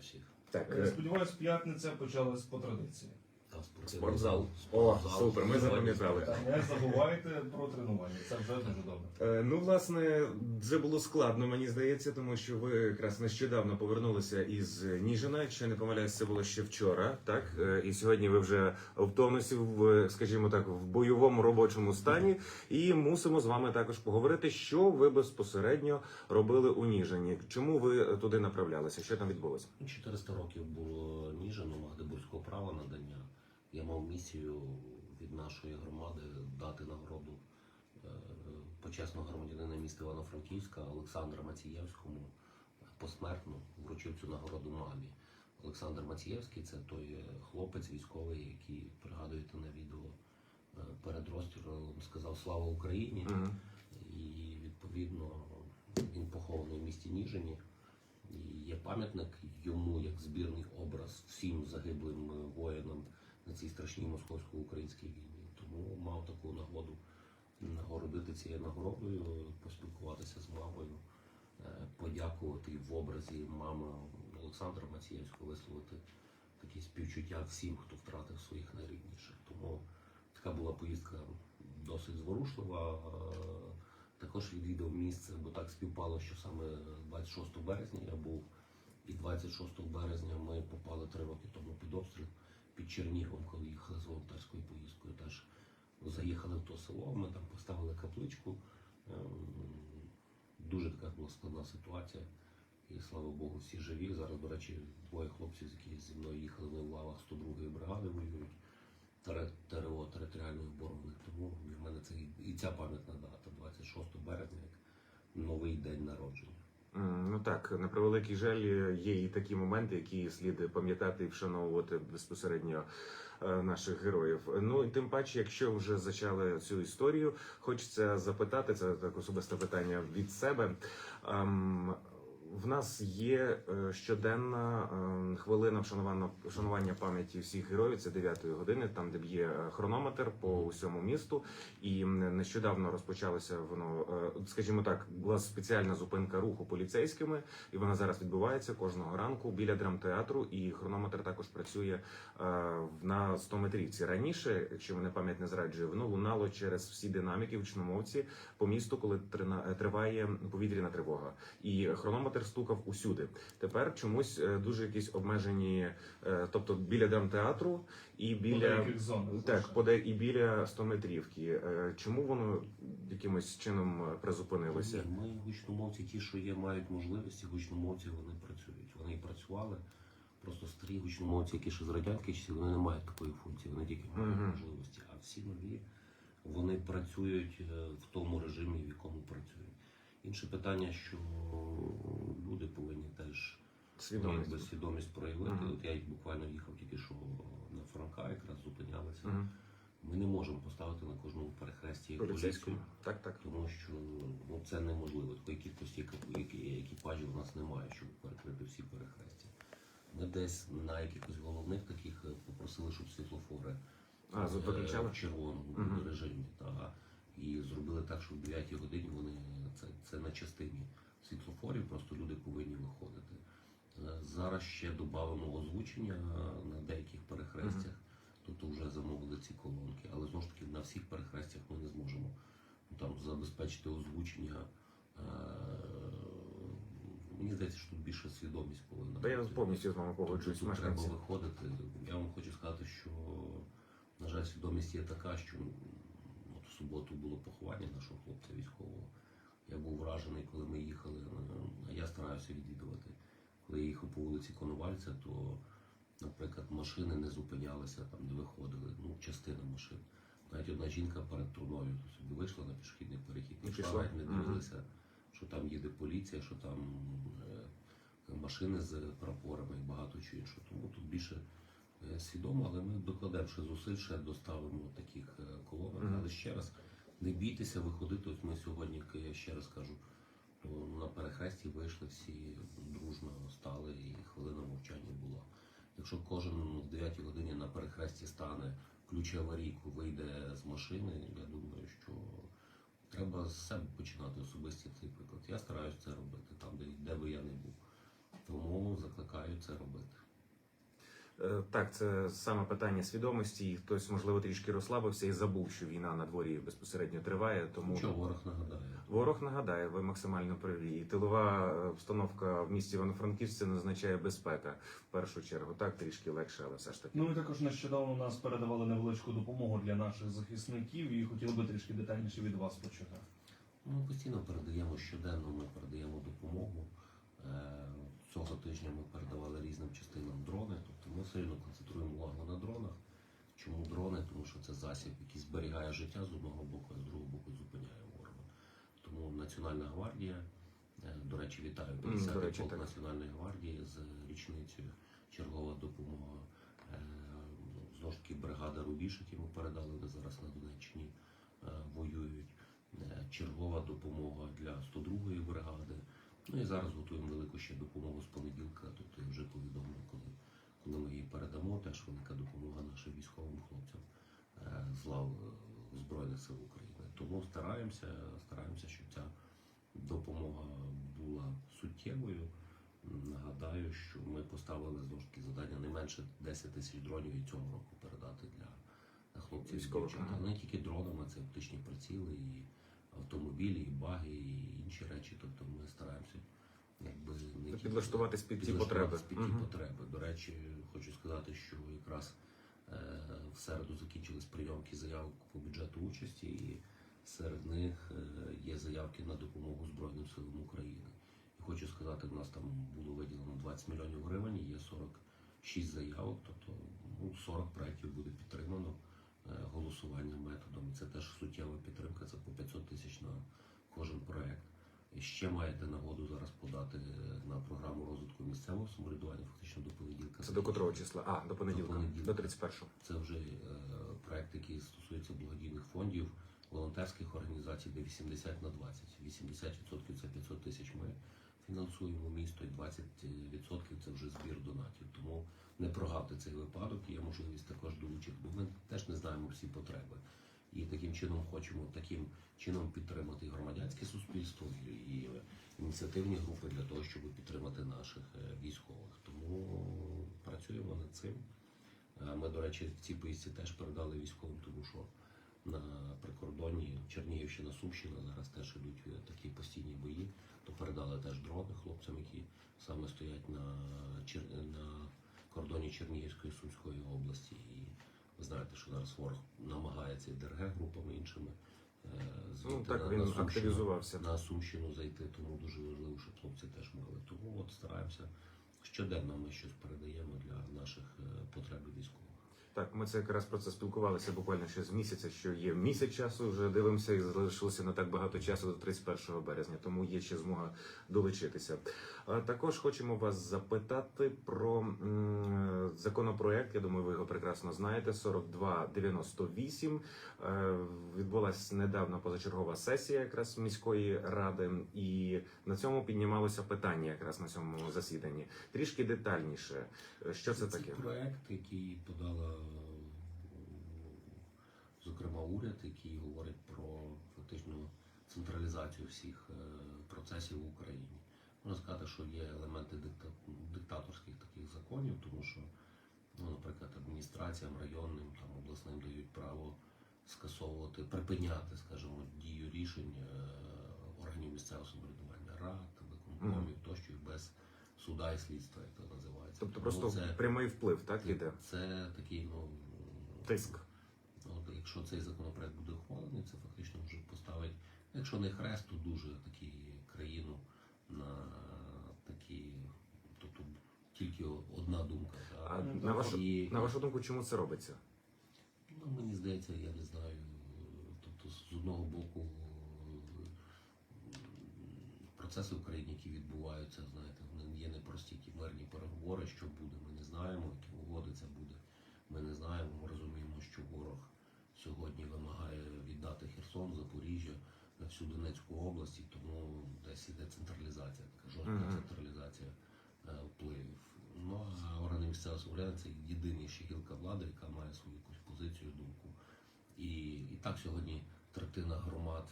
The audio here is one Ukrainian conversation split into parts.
всіх. Так, Е, Сподіваюсь, п'ятниця почалась по традиції. Та спортивний Спортзал. зал. О, супер, ми запам'ятали. Та Не забувайте про тренування. Це вже дуже добре. Е, Ну, власне, це було складно, мені здається, тому що ви якраз нещодавно повернулися із Ніжина. Якщо я не помиляюсь, це було ще вчора, так? Е, І сьогодні ви вже в тонусі, в, скажімо так, в бойовому робочому стані. І мусимо з вами також поговорити, що ви безпосередньо робили у Ніжині. Чому ви туди направлялися? Що там відбулося? 400 років було Ніжину Магдебурзького права надання. Я мав місію від нашої громади дати нагороду е, почесного громадянина міста Івано-Франківська Олександра Мацієвському посмертно вручив цю нагороду мамі. Олександр Мацієвський це той е, хлопець військовий, який пригадуєте на відео е, перед розстрілом сказав Слава Україні. Мгм. І відповідно він похований в місті Ніжині. І є пам'ятник йому як збірний образ всім загиблим е, воїнам на цій страшній московсько-українській війні. Тому мав таку нагоду нагородити цією нагородою, поспілкуватися з мамою, е, подякувати в образі мами Олександра Мацієвського, висловити такі співчуття всім, хто втратив своїх найрідніших. Тому така була поїздка досить зворушлива. Е, Також відвідав місце, бо так співпало, що саме 26 березня я був, і 26 березня ми попали три роки тому під обстріл під Черніговом, коли їхали з волонтерською поїздкою. Теж заїхали в то село, ми там поставили капличку. Ем, Дуже така була складна ситуація. І слава Богу, всі живі. Зараз, до речі, двоє хлопців, які зі мною їхали, вони в лавах 102-ї бригади воюють. ТРО територіальної оборони. Тому в мене це і ця пам'ятна дата, 26 березня, як новий день народження. Ну так, на превеликий жаль, є і такі моменти, які слід пам'ятати і вшановувати безпосередньо е, наших героїв. Ну і тим паче, якщо вже зачали цю історію, хочеться запитати це так особисте питання від себе. В нас є е, щоденна е, хвилина вшанування, вшанування пам'яті всіх героїв. Це 9 години, там де б'є е, хронометр по усьому місту. І нещодавно розпочалося воно, скажімо так, була спеціальна зупинка руху поліцейськими, і вона зараз відбувається кожного ранку біля драмтеатру. І хронометр також працює на 100 метрівці. Раніше, якщо мене пам'ять не зраджує, воно лунало через всі динаміки гучномовці по місту, коли триває повітряна тривога. І хронометр стукав усюди. Тепер чомусь е, дуже якісь обмежені, е, тобто біля драмтеатру і біля зонах. так, поде і біля 100 метрівки. Е, Чому воно якимось чином призупинилося? Ні, Ми гучномовці, ті, що є, мають можливості, гучномовці вони працюють. Вони і працювали. Просто старі гучномовці, які ще з радянських часів, вони не мають такої функції, вони тільки мають Мгм. можливості. А всі нові вони працюють в тому режимі, в якому працюють. Інше питання, що люди повинні теж Свідомість. якби свідомість проявити. Мгм. От я буквально їхав тільки що на Франка, якраз зупинялися. Мгм. Ми не можемо поставити на кожному перехресті поліцію. Так, так. Тому що ну, це неможливо. Такої кількості екіпажів у нас немає, щоб перекрити всі перехрестя. Ми десь на якихось головних таких е, попросили, щоб світлофори А, е, в червоному Мгм. режимі. Та, і зробили так, що в 9 годині вони це, це на частині світлофорів, просто люди повинні виходити. Е, Зараз ще додамо озвучення е, на деяких перехрестях, тобто вже замовили ці колонки, але знову ж таки на всіх перехрестях ми не зможемо там забезпечити озвучення. Е, Мені здається, що тут більше свідомість повинна Та я повністю з вами погоджуюсь. Тобто тут треба виходити. Я вам хочу сказати, що, на жаль, свідомість є така, що суботу було поховання нашого хлопця військового. Я був вражений, коли ми їхали. е, А я стараюся відвідувати. Коли я їхав по вулиці Коновальця, то, наприклад, машини не зупинялися там, де виходили. Ну, частина машин. Навіть одна жінка перед труною собі вийшла на пішохідний перехід, І пішла. навіть не дивилися, що там їде поліція, що там е, машини з прапорами і багато чого іншого. Тому тут більше свідомо, але ми докладемо ще зусиль, ще доставимо таких е, колонок. Мгм. Але ще раз не бійтеся виходити. Ось ми сьогодні, я ще раз кажу, то на перехресті вийшли всі дружно стали, і хвилина мовчання була. Якщо кожен в 9 годині на перехресті стане, включить аварійку, вийде з машини, я думаю, що треба з себе починати особисті цей приклад. Я стараюся це робити там, де, де би я не був. Тому закликаю це робити. Е, Так, це саме питання свідомості. І хтось, можливо, трішки розслабився і забув, що війна на дворі безпосередньо триває. Тому Що ворог нагадає? ворог нагадає, ви максимально праві. І тилова обстановка в місті Івано-Франківськ це не означає безпека в першу чергу. Так, трішки легше, але все ж таки. Ну і також нещодавно нас передавали невеличку допомогу для наших захисників і хотіли би трішки детальніше від вас почути. Ну, Ми постійно передаємо щоденно, ми передаємо допомогу. Е, Цього тижня ми передавали різним частинам дрони. Тобто ми сильно концентруємо увагу на дронах. Чому дрони? Тому що це засіб, який зберігає життя з одного боку, а з другого боку зупиняє ворога. Тому Національна гвардія, е, до речі, вітаю 50 до речі, полк так. Національної гвардії з річницею чергова допомога. Е, Знову ж таки, бригада Рубіж, які ми передали, де зараз на Донеччині воюють. Чергова допомога для 102-ї бригади. Ну і зараз готуємо велику ще допомогу з понеділка. Тобто я вже повідомив, коли, коли ми її передамо, теж велика допомога нашим військовим хлопцям е, з лав е, Збройних сил України. Тому стараємося, стараємося, щоб ця допомога була суттєвою. Нагадаю, що ми поставили знову ж таки завдання не менше 10 тисяч дронів і цього року передати для хлопців Військових, Не тільки дронами, це оптичні приціли, і автомобілі, і баги, і інші речі. Тобто ми стараємося якби не Підлаштуватись під підлаштуватись потреби. Під ті Мгм. потреби. До речі, хочу сказати, що якраз е, в середу закінчились прийомки заявок по бюджету участі, і серед них е, є заявки на допомогу Збройним силам України. І хочу сказати, в нас там було виділено 20 мільйонів гривень, є 46 заявок, тобто ну, 40 проєктів буде підтримано е, голосуванням методом. Це теж суттєва підтримка, це по 500 тисяч на кожен проєкт. І ще маєте нагоду зараз подати е, на програму розвитку місцевого самоврядування, фактично до понеділка. Це до котрого числа? А, до понеділка, До понеділка. до 31-го. Це вже е, проект, який стосується благодійних фондів, волонтерських організацій, де 80 на 20. 80% це 500 тисяч ми фінансуємо місто, і 20% це вже збір донатів. Тому не прогавте цей випадок, є можливість також долучити, бо ми теж не знаємо всі потреби. І таким чином хочемо таким чином підтримати громадянське суспільство і, ініціативні групи для того, щоб підтримати наших е, військових. Тому працюємо над цим. Ми, до речі, в цій поїздці теж передали військовим, тому що на прикордонні Чернігівщина, Сумщина зараз теж ідуть е, такі постійні бої. То передали теж дрони хлопцям, які саме стоять на, Чер- на кордоні Чернігівської Сумської області. І ви знаєте, що зараз ворог намагається і ДРГ групами іншими. е, Ну так на- він на Сумщину активізувався. на Сумщину зайти, тому дуже важливо, щоб хлопці теж мали. Тому от стараємося щоденно ми щось передаємо для наших е, потреб військових. Так, ми це якраз про це спілкувалися буквально ще з місяця, що є місяць часу, вже дивимося, і залишилося не так багато часу до 31 березня, тому є ще змога долучитися. Також хочемо вас запитати про законопроект. Я думаю, ви його прекрасно знаєте. 4298. Е, Відбулася недавно позачергова сесія якраз міської ради, і на цьому піднімалося питання якраз на цьому засіданні. Трішки детальніше, е, що це таке? проект, який подала зокрема уряд, який говорить про фактично централізацію всіх е, процесів в Україні. Можна сказати, що є елементи дикта- диктаторських таких законів, тому що, ну, наприклад, адміністраціям районним там обласним дають право скасовувати, припиняти, скажімо, дію рішень е, органів місцевого самоврядування, рад, виконкомів тощо без суда і слідства, як це називається. Тобто Тому просто це, прямий вплив, так іде це такий, ну тиск. Якщо цей законопроект буде ухвалений, це фактично вже поставить, якщо не хрест, то дуже такі країну на такі, тобто тільки одна думка. А так. на вашу І, на вашу думку, чому це робиться? ну, мені здається, я не знаю. Тобто, з одного боку, процеси в Україні, які відбуваються, знаєте, вони є непрості ті мирні переговори, що буде. Ми не знаємо, які угоди це буде. Ми не знаємо. Ми розуміємо, що ворог сьогодні вимагає віддати Херсон, Запоріжжя, на всю Донецьку область, і тому десь іде централізація, така жорстка Мгм. централізація е, впливів. Ну а органи місцевого самоврядування це єдина ще гілка влади, яка має свою якусь позицію, думку. І, і так сьогодні третина громад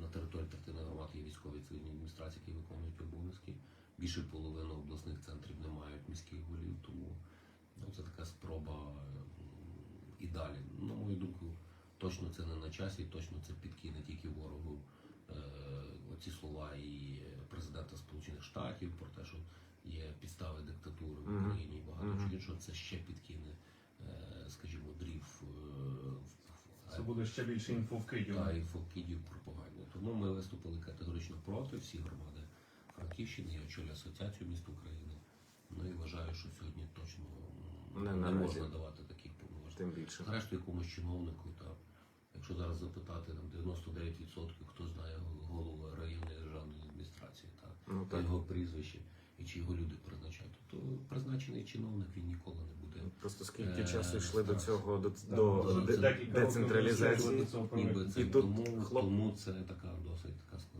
на території третини громад є військові цивільні адміністрації, які виконують обов'язки. Більше половини обласних центрів не мають міських голів, тому це така спроба і далі. На мою думку, точно це не на часі, точно це підкине тільки ворогу е, оці слова і президента Сполучених Штатів про те, що є підстави диктатури в Україні і багато чого іншого, це ще підкине, е, скажімо, дрів е, Це буде ще більше інфовкидів. та інфокідів пропаганді. Тому ми виступили категорично проти всі громади Франківщини. Я очолюю асоціацію міст України. Ну і вважаю, що сьогодні точно Не не, можна давати повноважень. Тим більше. Зрештою, якомусь чиновнику, та якщо зараз запитати там 99% хто знає голову районної державної адміністрації, та Ну так. його прізвище і чи його люди призначають, то призначений чиновник він ніколи не буде. Просто скільки Е, часу йшли до цього до, Так, до років децентралізації. Ніби це І тому, тому це така досить така складна.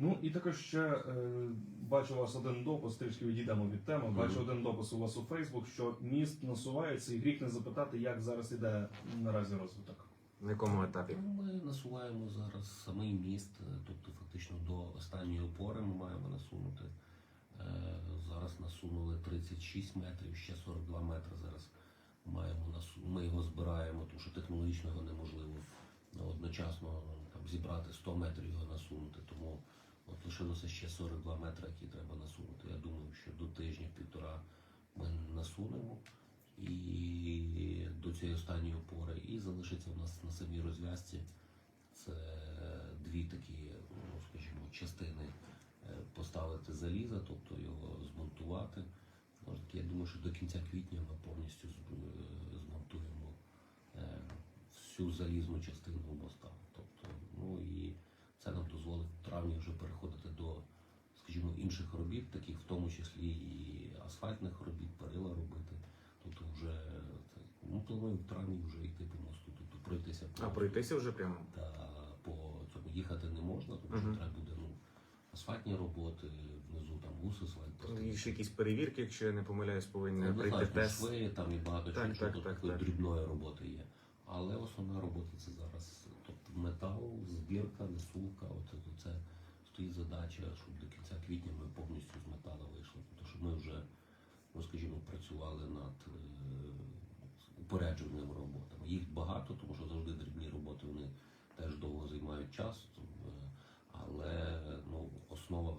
Ну і також ще е, бачу у вас один допис, трішки відійдемо від теми. Бачу один допис у вас у Фейсбук, що міст насувається, і гріх не запитати, як зараз іде наразі розвиток. На якому етапі? Ну, Ми насуваємо зараз самий міст, е, тобто фактично до останньої опори ми маємо насунути. Е, Зараз насунули 36 метрів, ще 42 метри зараз маємо насу... Ми його збираємо, тому що технологічно його неможливо одночасно там, зібрати 100 метрів його насунути. Тому от лишилося ще 42 метри, які треба насунути. Я думаю, що до тижня-півтора ми насунемо і до цієї останньої опори, і залишиться в нас на самій розв'язці. Це дві такі, ну скажімо, частини е, поставити заліза, тобто його змонтувати. Може, я думаю, що до кінця квітня ми повністю е, змонтуємо е, всю залізну частину моста. Тобто, ну і це нам дозволить в травні вже переходити до, скажімо, інших робіт, таких в тому числі і асфальтних робіт, перила робити. Тобто вже ну, плануємо в травні вже йти по мосту, тобто пройтися по А пройтися вже прямо. та по цьому їхати не можна, тому що Мгм. треба буде ну, асфальтні роботи, внизу там гус асфальт. Ну, І ще якісь перевірки, якщо я не помиляюсь, повинні Ну, прийти тест. шви, там і багато Так, чого, так, так, такої так. дрібної роботи є. Але основна робота це зараз метал, збірка, несулка. Оце це стоїть задача, щоб до кінця квітня ми повністю з металу вийшли. Тому що ми вже, ну скажімо, працювали над е, упередженими роботами. Їх багато, тому що завжди дрібні роботи вони теж довго займають час. е, Але ну, основа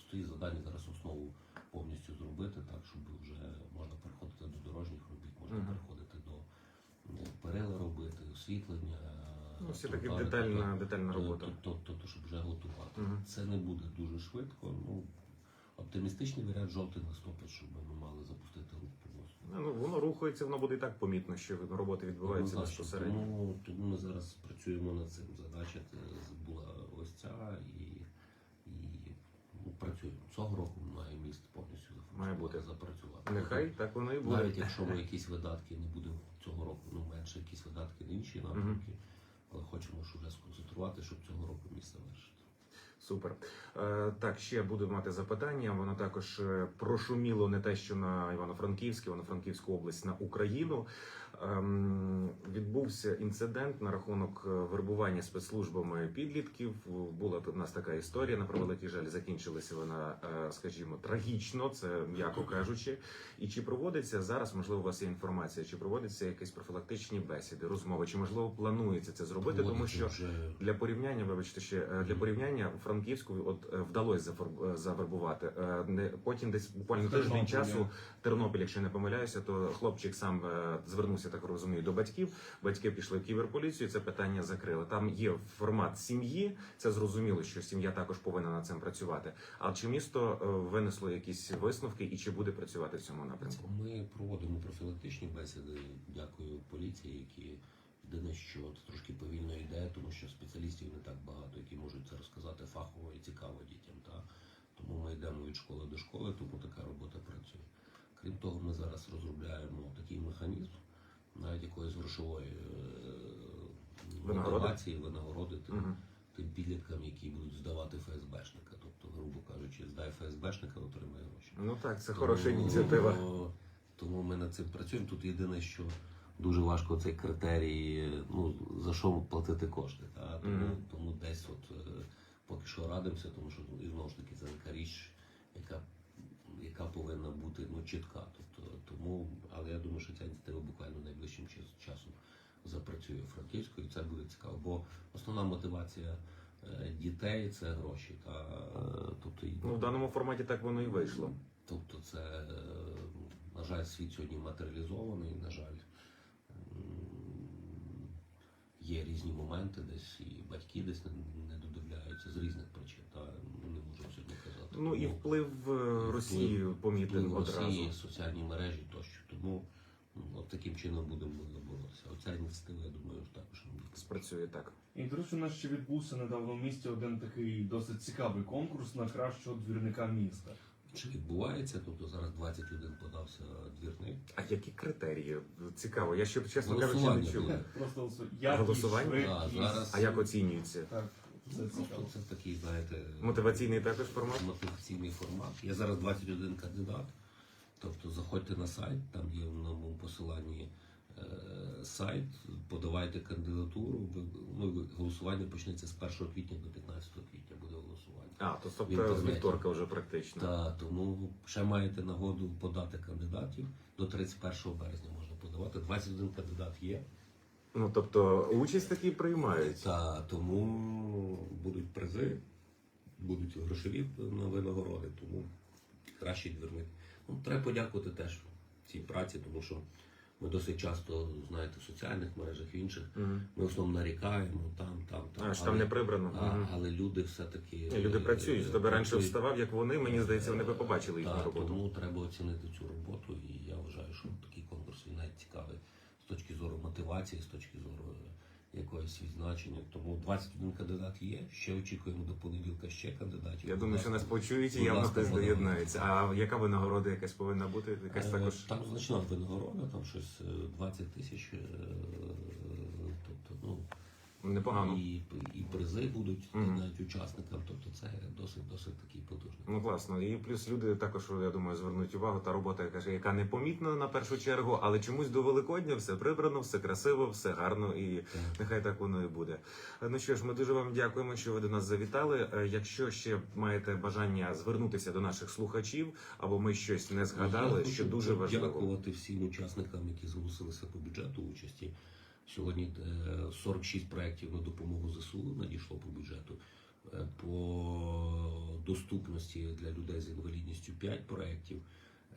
стоїть завдання зараз основу повністю зробити так, щоб вже можна переходити до дорожніх робіт, можна переходити до е, перила робити, освітлення. Ну, все таки детальна, тобто, детальна то- робота. то- то- то, щоб вже готувати. Мгм. Це не буде дуже швидко. Ну, оптимістичний варіант жовтий листопад, щоб ми мали запустити рух по. Ну, воно рухається, воно буде і так помітно, що роботи відбуваються Однозначно. безпосередньо. Тому, тому ми зараз працюємо над цим. Задача е, була ось ця і, і ну, працюємо. Цього року має міст повністю Має бути. запрацювати. Нехай так воно і буде. Навіть якщо ми якісь видатки не будемо цього року, ну менше якісь видатки на інші напрямки, але хочемо ж вже сконцентрувати, щоб цього року місце вирішити. Супер. Е, так, ще буду мати запитання. Воно також е, прошуміло не те, що на Івано-Франківськ, Івано-Франківську область на Україну. Ем, відбувся інцидент на рахунок е, вербування спецслужбами підлітків. Була тут у нас така історія. На превеликий жаль, закінчилася вона, е, скажімо, трагічно, це м'яко кажучи. І чи проводиться зараз, можливо, у вас є інформація, чи проводяться якісь профілактичні бесіди, розмови, чи можливо планується це зробити, тому що. вже Для порівняння, вибачте ще е, для порівняння у Франківську от вдалося завербувати. Не потім десь буквально тиждень часу Тернопіль, якщо не помиляюся, то хлопчик сам е, так розумію, до батьків. Батьки пішли в кіберполіцію. Це питання закрили. Там є формат сім'ї. Це зрозуміло, що сім'я також повинна над цим працювати. А чи місто е, винесло якісь висновки і чи буде працювати в цьому напрямку? Ми проводимо профілактичні бесіди. Дякую поліції, які єдине, що от трошки повільно йде, тому що спеціалістів не так багато, які можуть це розказати фахово і цікаво дітям. Та? Тому ми йдемо від школи до школи, тому така робота працює. Крім того, ми зараз розробляємо такий механізм, навіть якоїсь грошової е, Винагороди? мотивації, винагороди тим, тим підліткам, які будуть здавати ФСБшника. Тобто, грубо кажучи, здай ФСБшника, отримає гроші. Ну так, це хороша ініціатива. Тому ми над цим працюємо. Тут єдине, що дуже важко цей критерій, ну за що платити кошти. Та? Тому, Мгм. тому десь от е, поки що радимося, тому що ну, і знову ж таки це така річ, яка, яка повинна бути ну, чітка. Тобто, тому, але я думаю, що ця ініціатива буквально найближчим час- часом запрацює в Франківську, і це буде цікаво. Бо основна мотивація е, дітей це гроші. Та, е, тобто, і- Ну, в даному форматі так воно і вийшло. Тобто це, е, на жаль, світ сьогодні матеріалізований, на жаль, є різні моменти, десь і батьки десь не, не додивляються з різних причин. Та не можемо сьогодні казати. Ну і вплив Росії одразу. Росії, соціальні мережі тощо. Тому от таким чином будемо боротися. Оця ініціатива, я думаю, також. Спрацює так. І до речі, у нас ще відбувся недавно в місті один такий досить цікавий конкурс на кращого двірника міста. Чи відбувається? Тобто зараз 21 подався двірник. А які критерії? Цікаво. Я ще чесно кажучи не чув. Просто голосу- Голосування? Зараз- А як оцінюється? Так, це Просто це такий, знаєте, Мотиваційний також формат? мотиваційний формат. Є зараз 21 кандидат. Тобто заходьте на сайт, там є в новому посиланні е, сайт, подавайте кандидатуру. Ну, голосування почнеться з 1 квітня до 15 квітня буде голосування. А, то тобто з вівторка вже практично. Та тому ще маєте нагоду подати кандидатів до 31 березня можна подавати. 21 кандидат є. Ну тобто участь такі приймають. Та тому будуть призи, будуть грошові на винагороди, тому кращий двірник. Ну, треба подякувати теж цій праці, тому що ми досить часто, знаєте, в соціальних мережах, в інших, Мгм. ми в основному нарікаємо там, там, там. А ж там не прибрано. а, але люди все-таки. Люди е, працюють. Хто би раніше вставав, як вони, мені здається, вони би побачили їхню роботу. Тому треба оцінити цю роботу, і я вважаю, що такий конкурс він навіть цікавий з точки зору мотивації, з точки зору е, якогось відзначення. Тому 21 кандидат є. Ще очікуємо до понеділка ще кандидатів. Я думаю, що нас почують і явно хтось доєднається. А яка винагорода якась повинна бути? Якась Е, також Там значна винагорода, там щось е, 20 тисяч. е, Тобто, ну, непогано. і, і призи будуть Мгм. навіть учасникам. Тобто це досить досить такий потужний. Ну класно. І плюс люди також, я думаю, звернуть увагу. Та робота, яка яка непомітна на першу чергу, але чомусь до Великодня все прибрано, все красиво, все гарно і Так. нехай так воно і буде. Ну що ж, ми дуже вам дякуємо, що ви до нас завітали. Е, Якщо ще маєте бажання звернутися до наших слухачів, або ми щось не згадали, Я що дуже важливо. Дякувати всім учасникам, які зголосилися по бюджету участі. Сьогодні е, 46 проєктів на допомогу ЗСУ надійшло по бюджету. Е, По доступності для людей з інвалідністю 5 проєктів,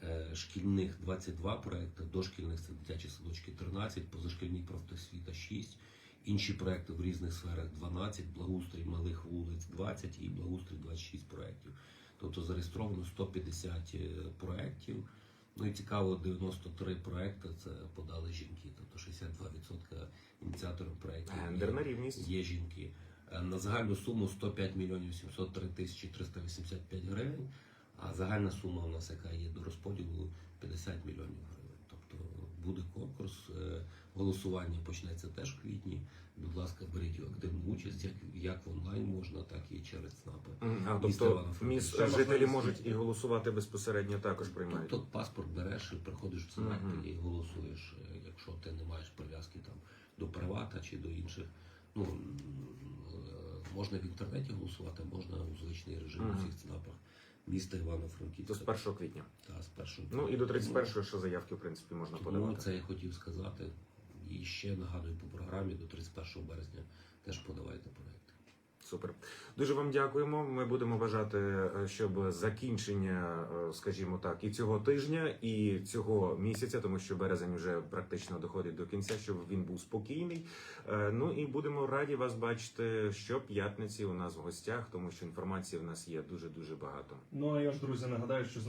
е, шкільних 22 проєкти, дошкільних це дитячі садочки 13, позашкільні профтосвіта 6, інші проєкти в різних сферах 12, благоустрій малих вулиць 20 і благоустрій 26 проєктів. Тобто зареєстровано 150 е, проєктів. Ну і цікаво, 93 проекти це подали жінки, тобто 62% ініціаторів проєктів Гендерна рівність. є жінки. Е, На загальну суму 105 мільйонів 703 тисячі 385 гривень, а загальна сума у нас, яка є до розподілу, 50 мільйонів гривень. Тобто буде конкурс, е, голосування почнеться теж в квітні. Будь ласка, беріть активну участь, як, як в онлайн можна, так і через ЦНАПи. А тобто Івано-Франківськ. міс жителі можуть і голосувати безпосередньо також приймають. Тобто паспорт береш, і приходиш в ЦНАП Мгм. і голосуєш, е, якщо ти не маєш прив'язки там до привата чи до інших. Ну е, можна в інтернеті голосувати, можна у звичний режим у Мгм. всіх ЦНАПах міста То з Івано-Франківська. 1 квітня. Та, з першого. Ну і до 31-го ще заявки, в принципі, можна Тому подавати. це я хотів сказати. І ще нагадую по програмі до 31 березня теж подавайте проекти. Супер. Дуже вам дякуємо. Ми будемо бажати, е, щоб закінчення, е, скажімо так, і цього тижня, і цього місяця, тому що березень вже практично доходить до кінця, щоб він був спокійний. Е, Ну і будемо раді вас бачити щоп'ятниці у нас в гостях, тому що інформації в нас є дуже дуже багато. Ну а я ж, друзі, нагадаю, що з